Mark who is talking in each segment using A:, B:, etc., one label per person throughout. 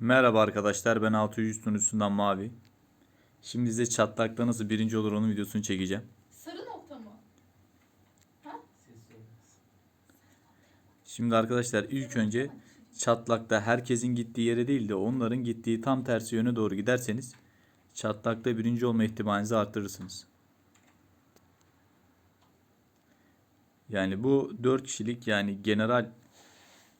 A: Merhaba arkadaşlar ben 600 sunucusundan Mavi. Şimdi size çatlakta nasıl birinci olur onun videosunu çekeceğim.
B: Sarı nokta mı?
A: Şimdi arkadaşlar ilk önce çatlakta herkesin gittiği yere değil de onların gittiği tam tersi yöne doğru giderseniz çatlakta birinci olma ihtimalinizi arttırırsınız. Yani bu 4 kişilik yani general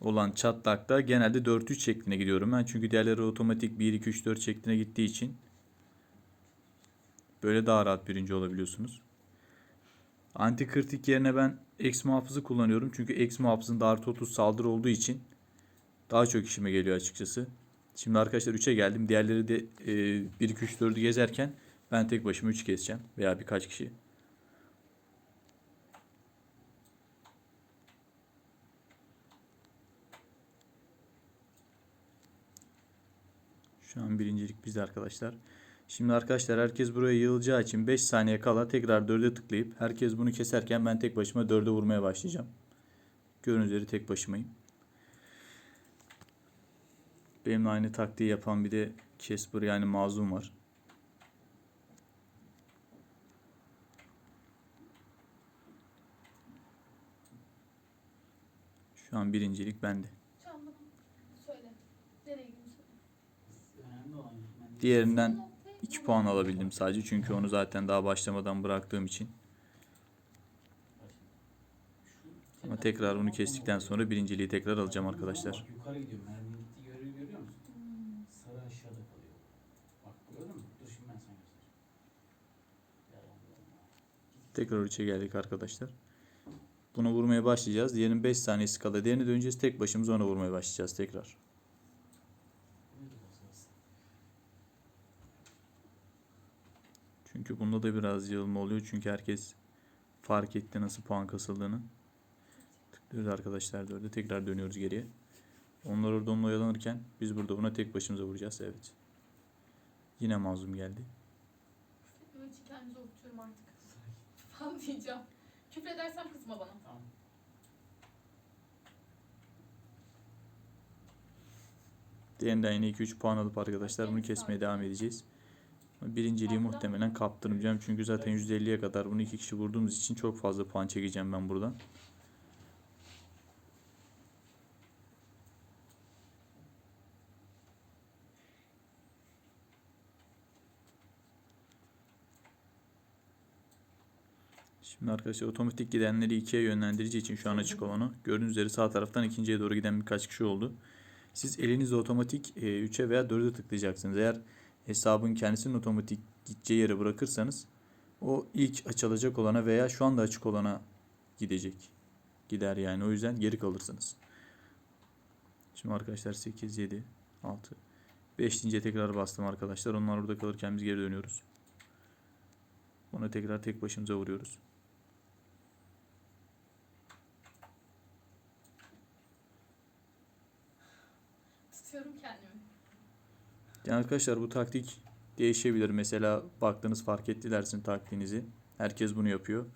A: olan çatlakta genelde 4-3 şekline gidiyorum ben. Çünkü diğerleri otomatik 1-2-3-4 şekline gittiği için böyle daha rahat birinci olabiliyorsunuz. Anti kritik yerine ben X muhafızı kullanıyorum. Çünkü X muhafızın da artı 30 saldırı olduğu için daha çok işime geliyor açıkçası. Şimdi arkadaşlar 3'e geldim. Diğerleri de e, 1 2 3 4'ü gezerken ben tek başıma 3 keseceğim veya birkaç kişi. Şu an birincilik bizde arkadaşlar. Şimdi arkadaşlar herkes buraya yığılacağı için 5 saniye kala tekrar 4'e tıklayıp herkes bunu keserken ben tek başıma 4'e vurmaya başlayacağım. Gördüğünüz üzere tek başımayım. Benimle aynı taktiği yapan bir de Casper yani mazlum var. Şu an birincilik bende. Diğerinden
B: Noktayı
A: 2
B: bulamadım.
A: puan alabildim sadece çünkü onu zaten daha başlamadan bıraktığım için. Ama tekrar bunu kestikten sonra birinciliği tekrar alacağım arkadaşlar.
C: Yukarı gidiyor. Merminin gittiği yeri görüyor musun? Sarı aşağıda kalıyor. Bak gördün mü? Dur şimdi ben sana göstereyim.
A: Tekrar 3'e geldik arkadaşlar. Buna vurmaya başlayacağız. Diğerinin 5 saniyesi kala. Diğerine döneceğiz. Tek başımıza ona vurmaya başlayacağız tekrar. Çünkü bunda da biraz yığılma oluyor. Çünkü herkes fark etti nasıl puan kasıldığını. Tıklıyoruz arkadaşlar 4'e. Tekrar dönüyoruz geriye. Onlar orada onunla oyalanırken biz burada buna tek başımıza vuracağız. Evet. Yine mazlum geldi.
B: Evet kendimizi unutuyorum artık. Falan diyeceğim. Küfredersem kızma bana.
C: Tamam.
A: Diğerinden yine 2-3 puan alıp arkadaşlar bunu kesmeye devam edeceğiz. Birinciliği muhtemelen kaptırmayacağım. Çünkü zaten %50'ye kadar bunu iki kişi vurduğumuz için çok fazla puan çekeceğim ben buradan. Şimdi arkadaşlar otomatik gidenleri ikiye yönlendirici için şu an açık olanı. Gördüğünüz üzere sağ taraftan ikinciye doğru giden birkaç kişi oldu. Siz elinizle otomatik 3'e veya 4'e tıklayacaksınız. Eğer hesabın kendisinin otomatik gideceği yere bırakırsanız o ilk açılacak olana veya şu anda açık olana gidecek. Gider yani. O yüzden geri kalırsınız. Şimdi arkadaşlar 8, 7, 6, 5 deyince tekrar bastım arkadaşlar. Onlar orada kalırken biz geri dönüyoruz. Ona tekrar tek başımıza vuruyoruz.
B: Tutuyorum kendimi.
A: Yani arkadaşlar bu taktik değişebilir. Mesela baktınız fark ettilersin taktiğinizi. Herkes bunu yapıyor.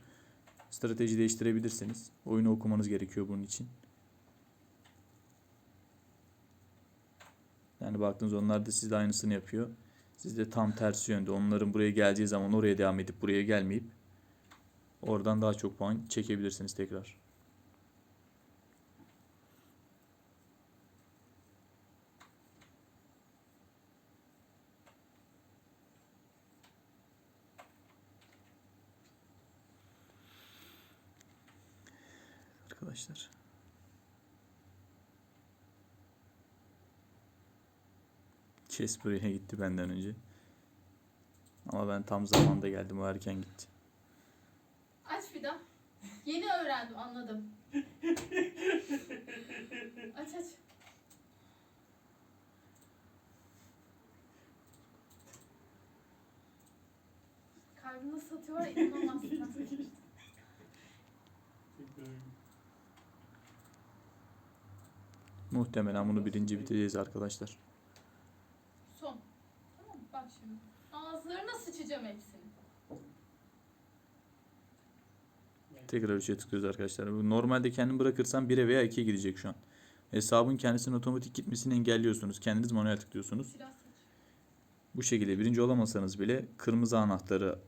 A: Strateji değiştirebilirsiniz. Oyunu okumanız gerekiyor bunun için. Yani baktınız onlar da sizde aynısını yapıyor. Siz de tam tersi yönde. Onların buraya geleceği zaman oraya devam edip buraya gelmeyip oradan daha çok puan çekebilirsiniz tekrar. Arkadaşlar. Chess buraya gitti benden önce. Ama ben tam zamanda geldim. O erken gitti.
B: Aç daha. Yeni öğrendim anladım. aç aç. Kalbim nasıl atıyor var ya inanamazsın.
A: Muhtemelen bunu birinci bitireceğiz arkadaşlar.
B: Son. Tamam mı? Bak şimdi. Ağızlarına sıçacağım hepsini.
A: Tekrar 3'e tıklıyoruz arkadaşlar. Normalde kendim bırakırsam 1'e veya 2'ye gidecek şu an. Hesabın kendisinin otomatik gitmesini engelliyorsunuz. Kendiniz manuel tıklıyorsunuz. Bu şekilde birinci olamasanız bile kırmızı anahtarı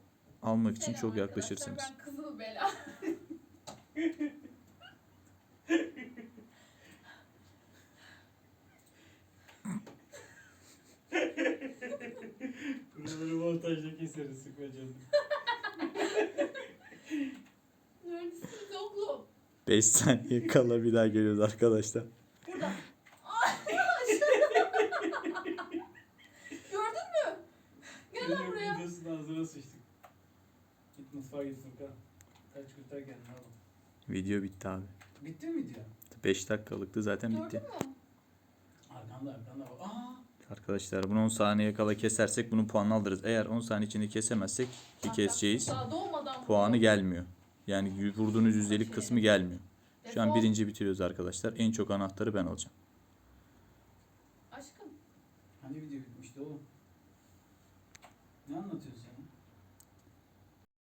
A: almak için
B: Selam
A: çok
B: arkadaşlar,
A: yaklaşırsınız.
B: Ben kızıl bela.
C: keseriz sıkma canım.
B: Neredesiniz oğlum?
A: 5 saniye kala bir daha geliyoruz arkadaşlar.
B: Burada. Ay, Gördün mü? Gel lan
C: Senin
B: buraya.
C: videosunu ağzına sıçtık. Git mutfağa git Furkan. Kaç kurtar kendini oğlum.
A: Video bitti abi.
C: Bitti mi video?
A: 5 dakikalıktı zaten bitti.
B: Gördün mü?
C: Arkanda arkanda. Aa!
A: Arkadaşlar bunu 10 saniye kala kesersek bunun puanını alırız. Eğer 10 saniye içinde kesemezsek ki keseceğiz puanı gelmiyor. Yani vurduğunuz yüzdelik kısmı gelmiyor. Şu an birinci bitiriyoruz arkadaşlar. En çok anahtarı ben alacağım.
B: Aşkım.
C: Hani video bitmişti oğlum? Ne anlatıyorsun?